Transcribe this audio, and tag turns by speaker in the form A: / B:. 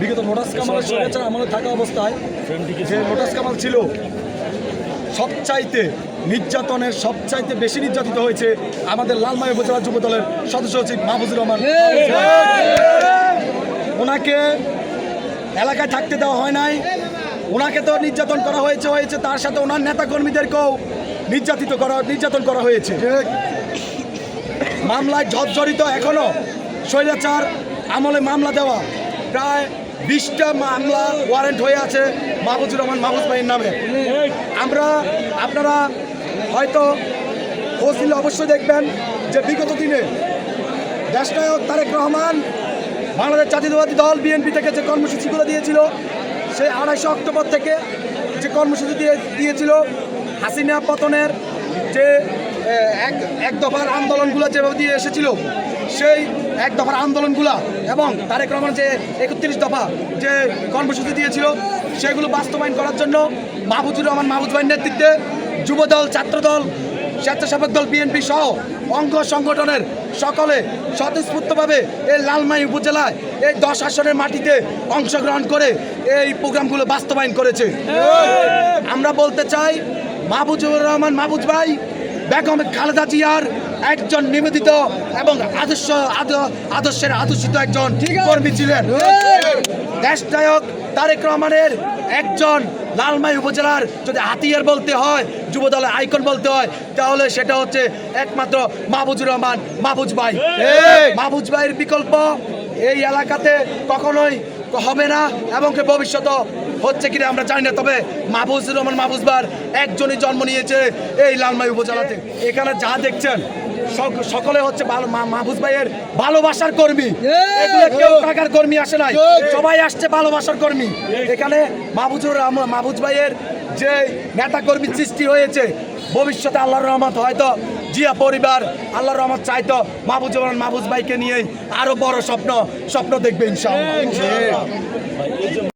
A: বিগত লোটাস কামালের স্বৈরাচার আমলে থাকা অবস্থায় যে লোটাস কামাল ছিল সবচাইতে নির্যাতনের সবচাইতে বেশি নির্যাতিত হয়েছে আমাদের লালমাই উপজেলা যুব দলের সদস্য সচিব মাহফুজুর রহমান। ওনাকে এলাকায় থাকতে দেওয়া হয় নাই। ওনাকে তো নির্যাতন করা হয়েছে হয়েছে তার সাথে ওনার নেতাকর্মীদেরকেও নির্যাতিত করা নির্যাতন করা হয়েছে। মামলায় জর্জরিত এখনও স্বৈরাচার আমলে মামলা দেওয়া। প্রায় বিশটা মামলা ওয়ারেন্ট হয়ে আছে মাহবুজুর রহমান মাহবুজ ভাইয়ের নামে। আমরা, আপনারা হয়তো খোঁজ অবশ্যই দেখবেন যে বিগত দিনে দেশনায়ক তারেক রহমান বাংলাদেশ জাতীয়তাবাদী দল বিএনপি থেকে যে কর্মসূচিগুলো দিয়েছিল, সেই আড়াইশো অক্টোবর থেকে যে কর্মসূচি দিয়ে, দিয়েছিল, হাসিনা পতনের যে এক এক দফার আন্দোলনগুলো যেভাবে দিয়ে এসেছিল সেই এক দফার আন্দোলনগুলো এবং তারেক রহমান যে একত্রিশ দফা যে কর্মসূচি দিয়েছিল, সেগুলো বাস্তবায়ন করার জন্য মাহবুজুর রহমান মাহবুজ ভাইয়ের নেতৃত্বে যুবদল, ছাত্রদল, স্বেচ্ছাসেবক দল, বিএনপি সহ অঙ্গ সংগঠনের সকলে স্বতঃস্ফূর্তভাবে এই লালমাই উপজেলায় এই দশ আসনের মাটিতে অংশগ্রহণ করে এই প্রোগ্রামগুলো বাস্তবায়ন করেছে। আমরা বলতে চাই মাহবুজুর রহমান মাহবুজ ভাই, বেগম খালেদা জিয়ার একজন নিবেদিত এবং আদর্শ আদর্শের আদর্শিত একজন কর্মী ছিলেন। দেশনায়ক তারেক রহমানের একজন লালমাই উপজেলার যদি হাতিয়ার বলতে হয় যুবদলের আইকন বলতে হয় তাহলে সেটা হচ্ছে একমাত্র মাহবুজুর রহমান মাহবুজ ভাই। মাহবুজ ভাইয়ের বিকল্প এই এলাকাতে কখনোই হবে না এবং ভবিষ্যতে হচ্ছে কিনা আমরা জানি না। তবে মাহবুজুর রহমান মাহবুজ ভাইয়ের একজনই জন্ম নিয়েছে এই লালমাই উপজেলাতে। এখানে যা দেখছেন সকলে হচ্ছে ভালো মা- ভাইয়ের ভালোবাসার কর্মী। এগুলো কেউ টাকার কর্মী আসে নাই। সবাই আসছে ভালোবাসার কর্মী। এখানে মাহবুজুর রহমান মাহবুজ ভাইয়ের যে নেতা কর্মী সৃষ্টি হয়েছে ভবিষ্যতে আল্লাহর রহমত হয়তো জিয়া পরিবার আল্লাহর রহমত চাইতো মাহবুজুর রহমান মাহবুজ ভাইকে নিয়েই আরও বড় স্বপ্ন স্বপ্ন দেখবে ইনশাআল্লাহ।